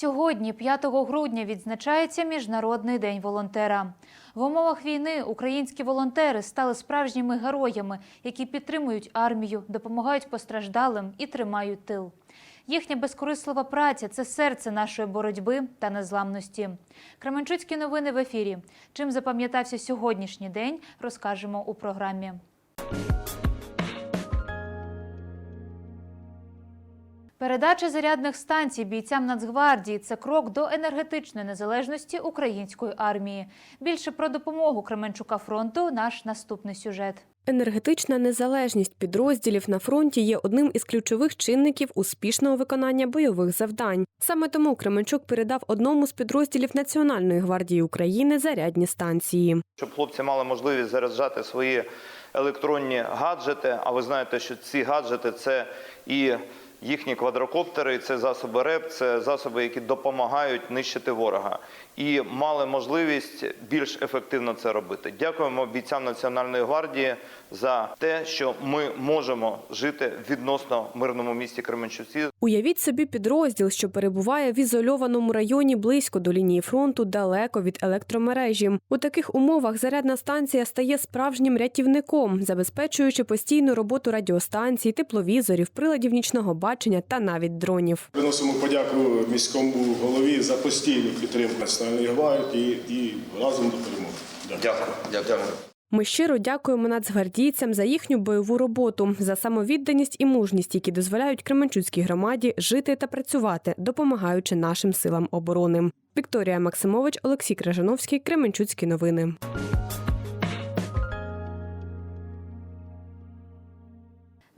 Сьогодні, 5 грудня, відзначається Міжнародний день волонтера. В умовах війни українські волонтери стали справжніми героями, які підтримують армію, допомагають постраждалим і тримають тил. Їхня безкорислива праця це серце нашої боротьби та незламності. Кременчуцькі новини в ефірі. Чим запам'ятався сьогоднішній день, розкажемо у програмі. Передача зарядних станцій бійцям Нацгвардії це крок до енергетичної незалежності української армії. Більше про допомогу Кременчука фронту наш наступний сюжет. Енергетична незалежність підрозділів на фронті є одним із ключових чинників успішного виконання бойових завдань. Саме тому Кременчук передав одному з підрозділів Національної гвардії України зарядні станції. щоб хлопці мали можливість заряджати свої електронні гаджети. А ви знаєте, що ці гаджети це і їхні квадрокоптери, це засоби РЕП, це засоби, які допомагають нищити ворога, і мали можливість більш ефективно це робити. Дякуємо бійцям Національної гвардії за те, що ми можемо жити в відносно мирному місті Кременчуці. Уявіть собі підрозділ, що перебуває в ізольованому районі близько до лінії фронту, далеко від електромережі. У таких умовах зарядна станція стає справжнім рятівником, забезпечуючи постійну роботу радіостанцій, тепловізорів, приладів нічного бачення та навіть дронів. Виносимо подяку міському голові за постійну підтримку Національної гвардії і разом до перемоги. Дякую. Дякую. Дякую. Ми щиро дякуємо нацгвардійцям за їхню бойову роботу, за самовідданість і мужність, які дозволяють Кременчуцькій громаді жити та працювати, допомагаючи нашим силам оборони. Вікторія Максимович, Олексій Крижановський, Кременчуцькі новини.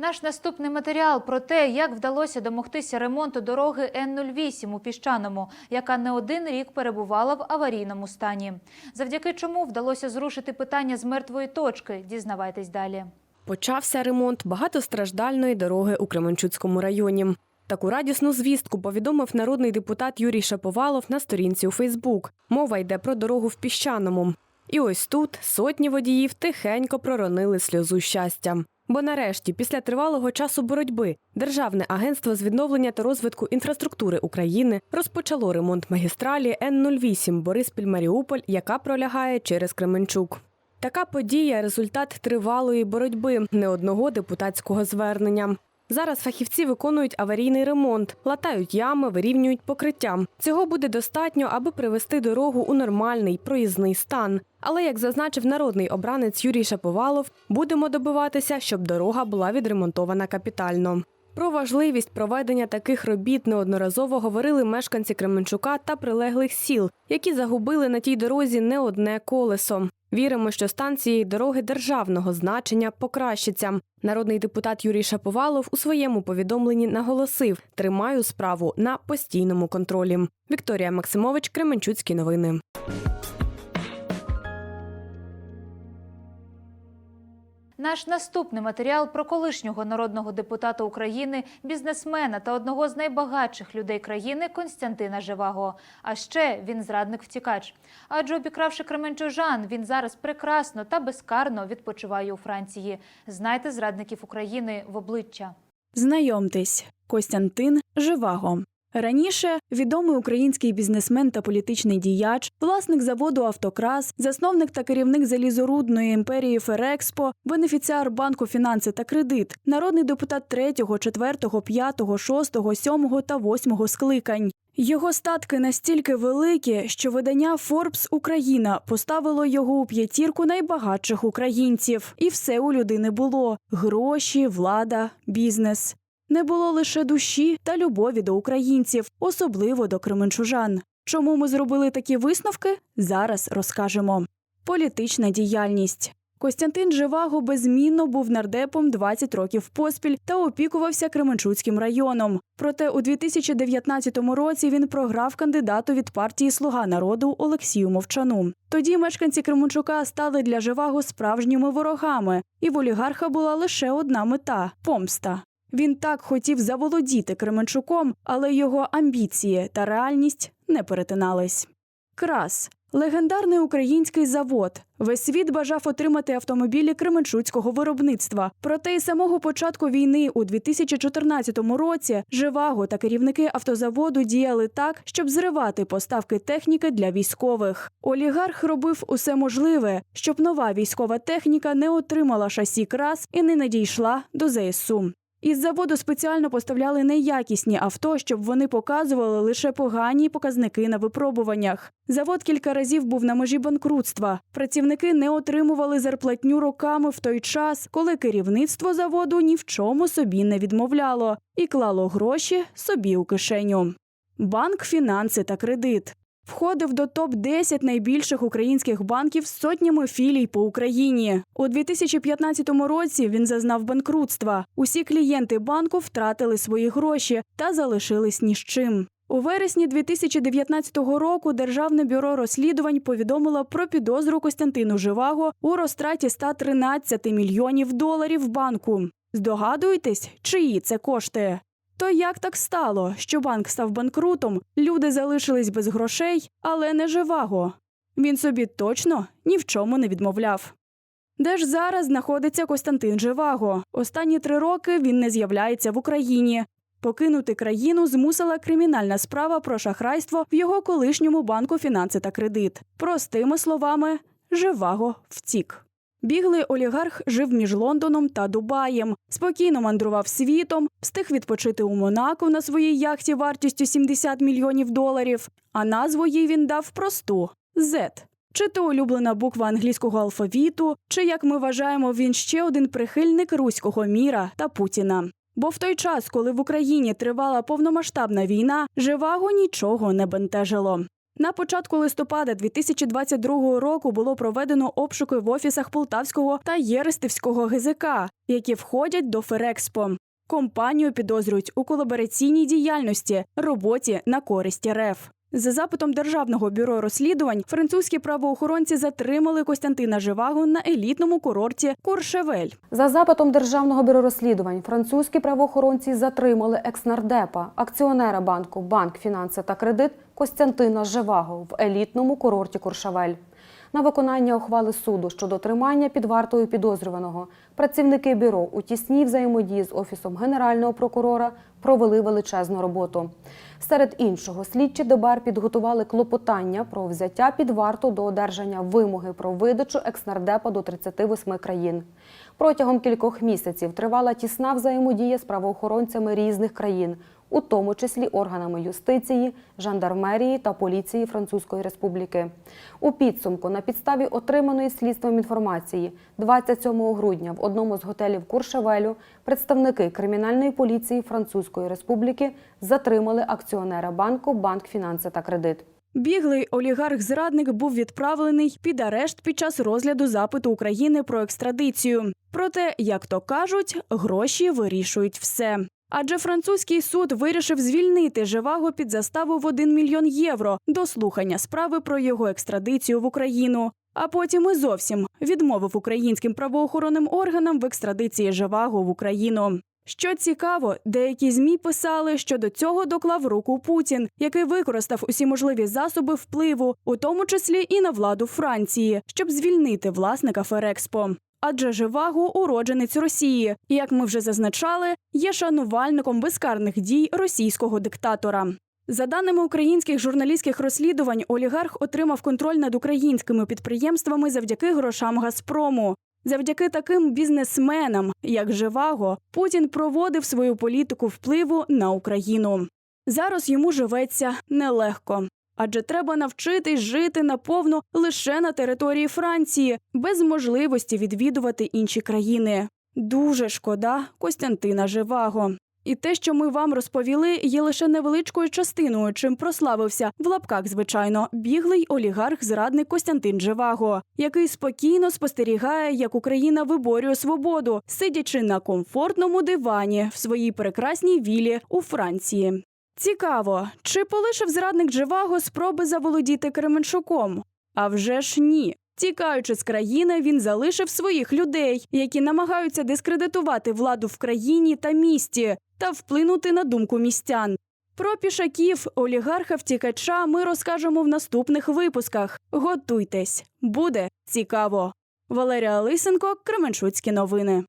Наш наступний матеріал про те, як вдалося домогтися ремонту дороги Н-08 у Піщаному, яка не один рік перебувала в аварійному стані. Завдяки чому вдалося зрушити питання з мертвої точки, дізнавайтесь далі. Почався ремонт багатостраждальної дороги у Кременчуцькому районі. Таку радісну звістку повідомив народний депутат Юрій Шаповалов на сторінці у Фейсбук. Мова йде про дорогу в піщаному. І ось тут сотні водіїв тихенько проронили сльозу щастя. Бо нарешті, після тривалого часу боротьби, Державне агентство з відновлення та розвитку інфраструктури України розпочало ремонт магістралі Н-08 Бориспіль-Маріуполь, яка пролягає через Кременчук. Така подія результат тривалої боротьби, не одного депутатського звернення. Зараз фахівці виконують аварійний ремонт, латають ями, вирівнюють покриття. Цього буде достатньо, аби привести дорогу у нормальний проїзний стан. Але, як зазначив народний обранець Юрій Шаповалов, будемо добиватися, щоб дорога була відремонтована капітально. Про важливість проведення таких робіт неодноразово говорили мешканці Кременчука та прилеглих сіл, які загубили на тій дорозі не одне колесо. Віримо, що стан цієї дороги державного значення покращиться. Народний депутат Юрій Шаповалов у своєму повідомленні наголосив: тримаю справу на постійному контролі. Вікторія Максимович, Кременчуцькі новини. Наш наступний матеріал про колишнього народного депутата України, бізнесмена та одного з найбагатших людей країни Константина Живаго. А ще він зрадник-втікач. Адже обікравши Кременчужан, він зараз прекрасно та безкарно відпочиває у Франції. Знайте зрадників України в обличчя. Знайомтесь, Костянтин Живаго. Раніше відомий український бізнесмен та політичний діяч, власник заводу Автокрас, засновник та керівник залізорудної імперії Ферекспо, бенефіціар банку фінанси та кредит, народний депутат 3, 4, 5, 6, 7 та 8 скликань. Його статки настільки великі, що видання Forbes Україна поставило його у п'ятірку найбагатших українців. І все у людини було: гроші, влада, бізнес. Не було лише душі та любові до українців, особливо до кременчужан. Чому ми зробили такі висновки? Зараз розкажемо. Політична діяльність. Костянтин Живаго беззмінно був нардепом 20 років поспіль та опікувався Кременчуцьким районом. Проте у 2019 році він програв кандидату від партії Слуга народу Олексію Мовчану. Тоді мешканці Кременчука стали для Живаго справжніми ворогами, і в олігарха була лише одна мета помста. Він так хотів заволодіти Кременчуком, але його амбіції та реальність не перетинались. Крас Легендарний український завод. Весь світ бажав отримати автомобілі Кременчуцького виробництва. Проте із самого початку війни у 2014 році Живаго та керівники автозаводу діяли так, щоб зривати поставки техніки для військових. Олігарх робив усе можливе, щоб нова військова техніка не отримала шасі крас і не надійшла до ЗСУ. Із заводу спеціально поставляли неякісні авто, щоб вони показували лише погані показники на випробуваннях. Завод кілька разів був на межі банкрутства. Працівники не отримували зарплатню роками в той час, коли керівництво заводу ні в чому собі не відмовляло і клало гроші собі у кишеню. Банк, фінанси та кредит. Входив до топ 10 найбільших українських банків з сотнями філій по Україні. У 2015 році він зазнав банкрутства. Усі клієнти банку втратили свої гроші та залишились ні з чим. У вересні 2019 року Державне бюро розслідувань повідомило про підозру Костянтину Живаго у розтраті 113 мільйонів доларів банку. Здогадуєтесь, чиї це кошти? То як так стало, що банк став банкрутом, люди залишились без грошей, але не живаго. Він собі точно ні в чому не відмовляв. Де ж зараз знаходиться Костянтин Живаго? Останні три роки він не з'являється в Україні. Покинути країну змусила кримінальна справа про шахрайство в його колишньому банку фінанси та кредит. Простими словами, Живаго втік. Біглий олігарх жив між Лондоном та Дубаєм, спокійно мандрував світом, встиг відпочити у Монако на своїй яхті вартістю 70 мільйонів доларів, а назву їй він дав просту Z. Чи то улюблена буква англійського алфавіту, чи як ми вважаємо, він ще один прихильник руського міра та Путіна. Бо в той час, коли в Україні тривала повномасштабна війна, живаго нічого не бентежило. На початку листопада 2022 року було проведено обшуки в офісах Полтавського та Єрестівського ГЗК, які входять до Ферекспо. Компанію підозрюють у колабораційній діяльності, роботі на користь РФ. За запитом Державного бюро розслідувань французькі правоохоронці затримали Костянтина Живагу на елітному курорті Куршевель. За запитом Державного бюро розслідувань французькі правоохоронці затримали екснардепа, акціонера банку Банк Фінанси та Кредит Костянтина Живаго в елітному курорті Куршавель. На виконання ухвали суду щодо тримання під вартою підозрюваного працівники бюро у тісній взаємодії з офісом генерального прокурора провели величезну роботу. Серед іншого, слідчі ДБР підготували клопотання про взяття під варту до одержання вимоги про видачу екснардепа до 38 країн. Протягом кількох місяців тривала тісна взаємодія з правоохоронцями різних країн, у тому числі органами юстиції, жандармерії та поліції Французької Республіки. У підсумку на підставі отриманої слідством інформації 27 грудня в одному з готелів Куршевелю представники кримінальної поліції Французької Республіки затримали акціонера банку Банк Фінанси та Кредит. Біглий олігарх-зрадник був відправлений під арешт під час розгляду запиту України про екстрадицію. Проте, як то кажуть, гроші вирішують все. Адже французький суд вирішив звільнити Живаго під заставу в 1 мільйон євро до слухання справи про його екстрадицію в Україну. А потім і зовсім відмовив українським правоохоронним органам в екстрадиції Живаго в Україну. Що цікаво, деякі змі писали, що до цього доклав руку Путін, який використав усі можливі засоби впливу, у тому числі і на владу Франції, щоб звільнити власника Ферекспо. Адже Живаго уродженець Росії, і як ми вже зазначали, є шанувальником безкарних дій російського диктатора. За даними українських журналістських розслідувань, олігарх отримав контроль над українськими підприємствами завдяки грошам Газпрому. Завдяки таким бізнесменам, як Живаго, Путін проводив свою політику впливу на Україну. Зараз йому живеться нелегко. Адже треба навчитись жити наповну лише на території Франції, без можливості відвідувати інші країни. Дуже шкода Костянтина Живаго. І те, що ми вам розповіли, є лише невеличкою частиною, чим прославився в лапках, звичайно, біглий олігарх-зрадник Костянтин Живаго, який спокійно спостерігає, як Україна виборює свободу, сидячи на комфортному дивані в своїй прекрасній вілі у Франції. Цікаво, чи полишив зрадник Живаго спроби заволодіти Кременчуком? А вже ж ні. Тікаючи з країни, він залишив своїх людей, які намагаються дискредитувати владу в країні та місті та вплинути на думку містян. Про пішаків, олігарха втікача ми розкажемо в наступних випусках. Готуйтесь, буде цікаво. Валерія Лисенко, Кременчуцькі новини.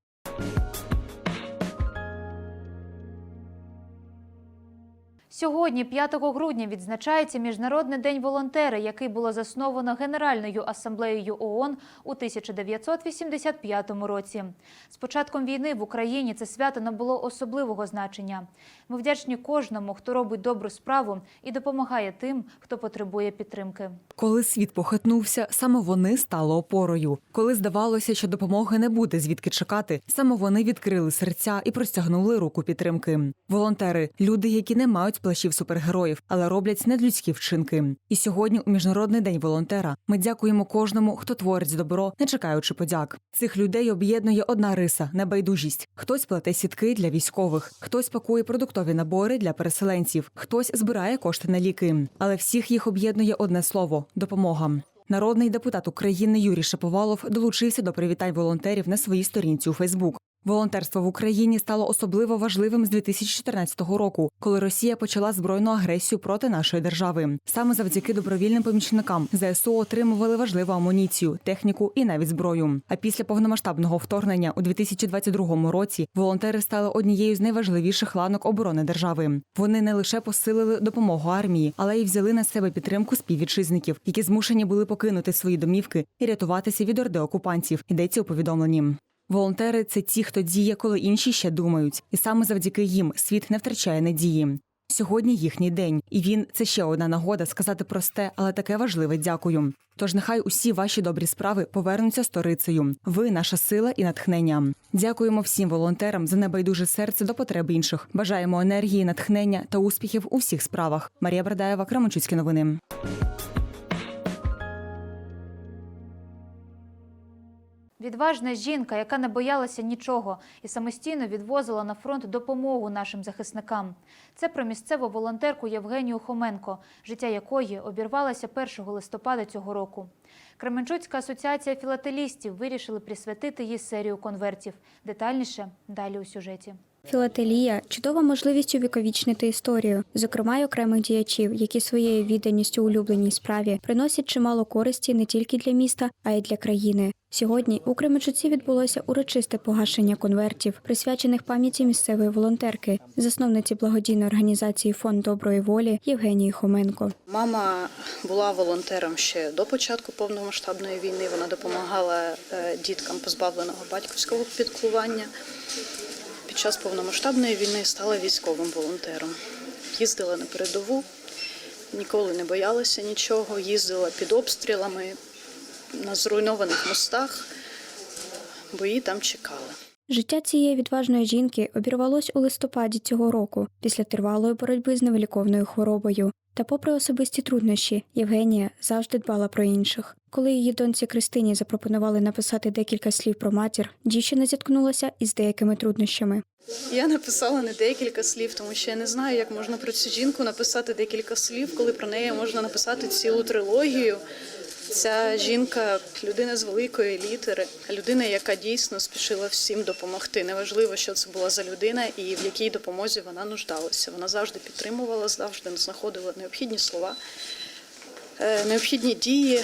Сьогодні, 5 грудня, відзначається Міжнародний день волонтера, який було засновано Генеральною асамблеєю ООН у 1985 році. З початком війни в Україні це свято набуло особливого значення. Ми вдячні кожному, хто робить добру справу і допомагає тим, хто потребує підтримки. Коли світ похитнувся, саме вони стали опорою. Коли здавалося, що допомоги не буде звідки чекати, саме вони відкрили серця і простягнули руку підтримки. Волонтери люди, які не мають плащів супергероїв, але роблять недлюдські вчинки. І сьогодні, у міжнародний день волонтера, ми дякуємо кожному, хто творить добро, не чекаючи подяк. Цих людей об'єднує одна риса небайдужість. Хтось плете сітки для військових, хтось пакує продуктові набори для переселенців, хтось збирає кошти на ліки. Але всіх їх об'єднує одне слово допомога. Народний депутат України Юрій Шаповалов долучився до привітань волонтерів на своїй сторінці у Фейсбук. Волонтерство в Україні стало особливо важливим з 2014 року, коли Росія почала збройну агресію проти нашої держави. Саме завдяки добровільним помічникам ЗСУ отримували важливу амуніцію, техніку і навіть зброю. А після повномасштабного вторгнення у 2022 році волонтери стали однією з найважливіших ланок оборони держави. Вони не лише посилили допомогу армії, але й взяли на себе підтримку співвітчизників, які змушені були покинути свої домівки і рятуватися від орди окупантів. Йдеться у повідомленні. Волонтери це ті, хто діє, коли інші ще думають, і саме завдяки їм світ не втрачає надії. Сьогодні їхній день, і він це ще одна нагода сказати просте, але таке важливе дякую. Тож нехай усі ваші добрі справи повернуться сторицею. Ви наша сила і натхнення. Дякуємо всім волонтерам за небайдуже серце до потреб інших. Бажаємо енергії, натхнення та успіхів у всіх справах. Марія Брадаєва, Кременчуцькі новини. Відважна жінка, яка не боялася нічого і самостійно відвозила на фронт допомогу нашим захисникам. Це про місцеву волонтерку Євгенію Хоменко, життя якої обірвалося 1 листопада цього року. Кременчуцька асоціація філателістів вирішили присвятити їй серію конвертів. Детальніше далі у сюжеті. Філателія чудова можливість увіковічнити історію, зокрема й окремих діячів, які своєю відданістю улюбленій справі приносять чимало користі не тільки для міста, а й для країни. Сьогодні у Кременчуці відбулося урочисте погашення конвертів, присвячених пам'яті місцевої волонтерки, засновниці благодійної організації Фонд доброї волі Євгенії Хоменко. Мама була волонтером ще до початку повномасштабної війни. Вона допомагала е, діткам позбавленого батьківського піклування. Час повномасштабної війни стала військовим волонтером. Їздила на передову, ніколи не боялася нічого, їздила під обстрілами на зруйнованих мостах, бо її там чекали. Життя цієї відважної жінки обірвалось у листопаді цього року після тривалої боротьби з невиліковною хворобою. Та, попри особисті труднощі, Євгенія завжди дбала про інших. Коли її доньці Кристині запропонували написати декілька слів про матір, дівчина зіткнулася із деякими труднощами. Я написала не декілька слів, тому що я не знаю, як можна про цю жінку написати декілька слів, коли про неї можна написати цілу трилогію. Ця жінка людина з великої літери, людина, яка дійсно спішила всім допомогти. Неважливо, що це була за людина і в якій допомозі вона нуждалася. Вона завжди підтримувала, завжди знаходила необхідні слова, е, необхідні дії,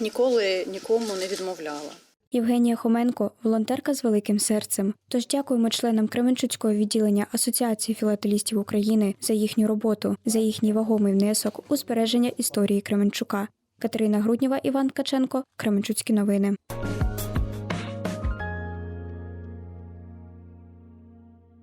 ніколи нікому не відмовляла. Євгенія Хоменко волонтерка з великим серцем. Тож дякуємо членам Кременчуцького відділення Асоціації філателістів України за їхню роботу, за їхній вагомий внесок у збереження історії Кременчука. Катерина Груднєва, Іван Ткаченко, Кременчуцькі новини.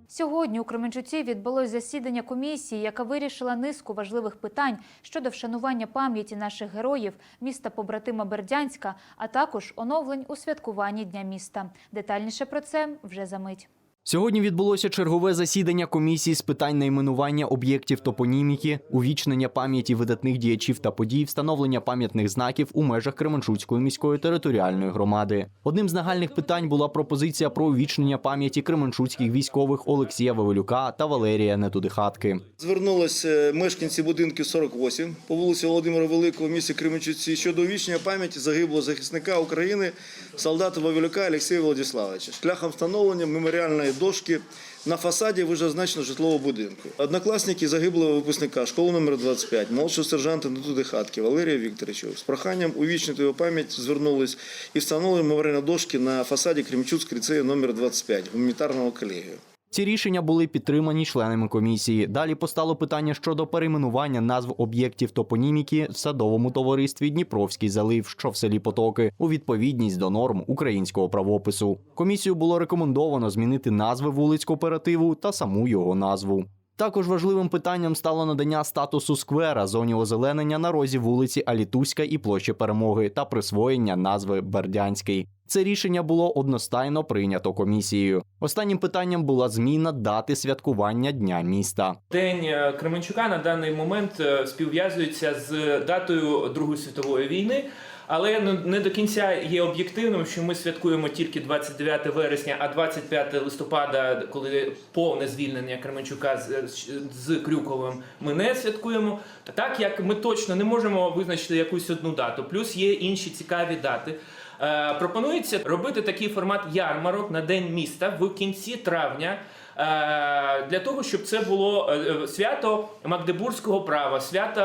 Сьогодні у Кременчуці відбулось засідання комісії, яка вирішила низку важливих питань щодо вшанування пам'яті наших героїв міста побратима Бердянська, а також оновлень у святкуванні Дня міста. Детальніше про це вже за мить. Сьогодні відбулося чергове засідання комісії з питань найменування об'єктів топоніміки, увічнення пам'яті видатних діячів та подій, встановлення пам'ятних знаків у межах Кременчуцької міської територіальної громади. Одним з нагальних питань була пропозиція про увічнення пам'яті кременчуцьких військових Олексія Вавилюка та Валерія Нетудихатки. Звернулися мешканці будинку 48 по вулиці Володимира Великого в місті Кременчуці щодо увічнення пам'яті загиблого захисника України солдата Вавилюка Олексія Владиславовича шляхом встановлення меморіальної дошки на фасаді вижезначно житлового будинку. Однокласники загиблого випускника школи номер 25, молодшого сержанта Натуди Хатки Валерія Вікторовича з проханням увічнити його пам'ять звернулись і встановили меморіальні дошки на фасаді Кремчуцького ліцею номер 25 гуманітарного колегію. Ці рішення були підтримані членами комісії. Далі постало питання щодо перейменування назв об'єктів топоніміки в садовому товаристві Дніпровський залив, що в селі Потоки, у відповідність до норм українського правопису. Комісію було рекомендовано змінити назви вулиць кооперативу та саму його назву. Також важливим питанням стало надання статусу сквера зоні озеленення на розі вулиці Алітуська і площі Перемоги та присвоєння назви Бердянський. Це рішення було одностайно прийнято комісією. Останнім питанням була зміна дати святкування Дня міста. День е, Кременчука на даний момент е, співв'язується з датою Другої світової війни. Але ну, не до кінця є об'єктивним, що ми святкуємо тільки 29 вересня, а 25 листопада, коли повне звільнення Кременчука з, з Крюковим, ми не святкуємо. Так як ми точно не можемо визначити якусь одну дату. Плюс є інші цікаві дати. Е, пропонується робити такий формат ярмарок на день міста в кінці травня. Е, Для того щоб це було е, е, свято Магдебурзького права, свято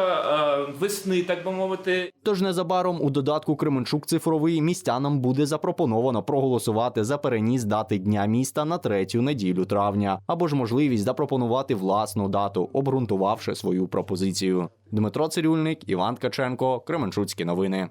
весни, так би мовити, Тож незабаром у додатку Кременчук цифровий містянам буде запропоновано проголосувати за переніс дати Дня міста на третю неділю травня, або ж можливість запропонувати власну дату, обґрунтувавши свою пропозицію. Дмитро Цирюльник, Іван Ткаченко, Кременчуцькі новини.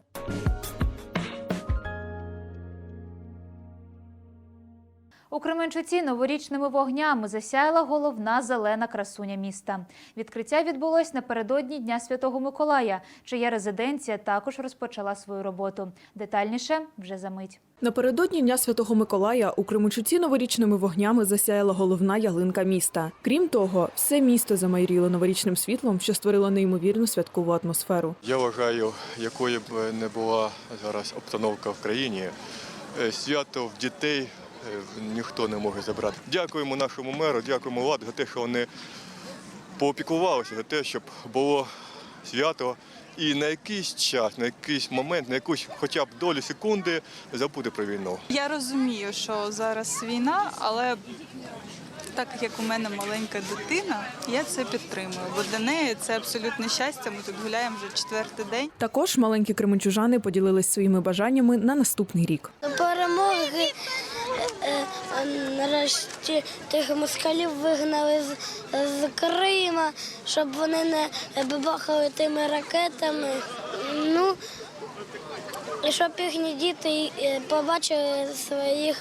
У Кременчуці новорічними вогнями засяяла головна зелена красуня міста. Відкриття відбулось напередодні Дня Святого Миколая, чия резиденція також розпочала свою роботу. Детальніше вже за мить. Напередодні Дня Святого Миколая у Кременчуці новорічними вогнями засяяла головна ялинка міста. Крім того, все місто замайріло новорічним світлом, що створило неймовірну святкову атмосферу. Я вважаю, якою б не була зараз обстановка в країні, е, свято в дітей ніхто не може забрати. Дякуємо нашому меру, дякуємо владі за те, що вони поопікувалися за те, щоб було свято і на якийсь час, на якийсь момент, на якусь хоча б долю секунди забути про війну. Я розумію, що зараз війна, але так як у мене маленька дитина, я це підтримую. Бо для неї це абсолютне щастя. Ми тут гуляємо вже четвертий день. Також маленькі кременчужани поділились своїми бажаннями на наступний рік. Перемоги е, е, нарешті тих москалів вигнали з, з Крима, щоб вони не бабахали тими ракетами. Ну і щоб їхні діти е, побачили своїх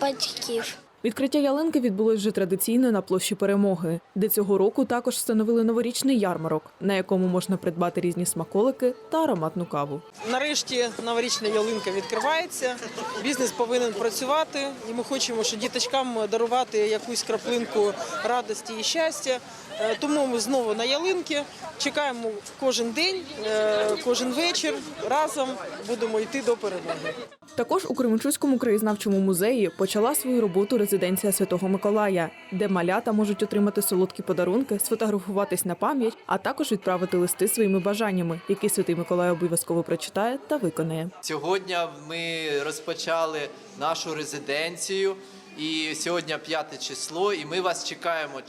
батьків. Відкриття ялинки відбулось вже традиційно на площі перемоги, де цього року також встановили новорічний ярмарок, на якому можна придбати різні смаколики та ароматну каву. Нарешті новорічна ялинка відкривається. Бізнес повинен працювати, і ми хочемо, що діточкам дарувати якусь краплинку радості і щастя. Е, Тому ми знову на ялинки чекаємо кожен день, е, кожен вечір. Разом будемо йти до перемоги. Також у Кременчуцькому краєзнавчому музеї почала свою роботу резиденція Святого Миколая, де малята можуть отримати солодкі подарунки, сфотографуватись на пам'ять, а також відправити листи своїми бажаннями, які Святий Миколай обов'язково прочитає та виконає. Сьогодні ми розпочали нашу резиденцію. І сьогодні п'яте число, і ми вас чекаємо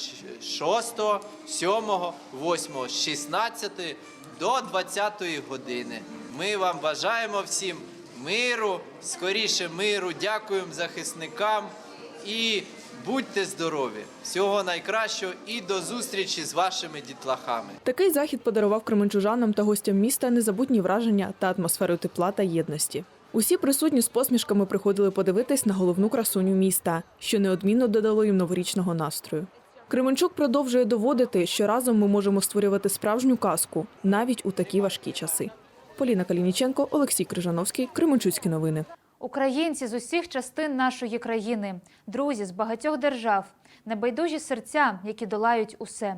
6, 7, 8, 16 до 20 години. Ми вам бажаємо всім миру, скоріше миру, дякуємо захисникам і будьте здорові! Всього найкращого і до зустрічі з вашими дітлахами. Такий захід подарував кременчужанам та гостям міста незабутні враження та атмосферу тепла та єдності. Усі присутні з посмішками приходили подивитись на головну красуню міста, що неодмінно додало їм новорічного настрою. Кременчук продовжує доводити, що разом ми можемо створювати справжню казку навіть у такі важкі часи. Поліна Калініченко, Олексій Крижановський, Кременчуцькі новини. Українці з усіх частин нашої країни, друзі з багатьох держав, небайдужі серця, які долають усе.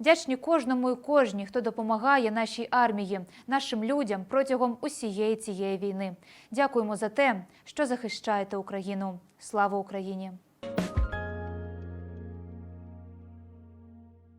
Вдячні кожному і кожній, хто допомагає нашій армії, нашим людям протягом усієї цієї війни. Дякуємо за те, що захищаєте Україну. Слава Україні!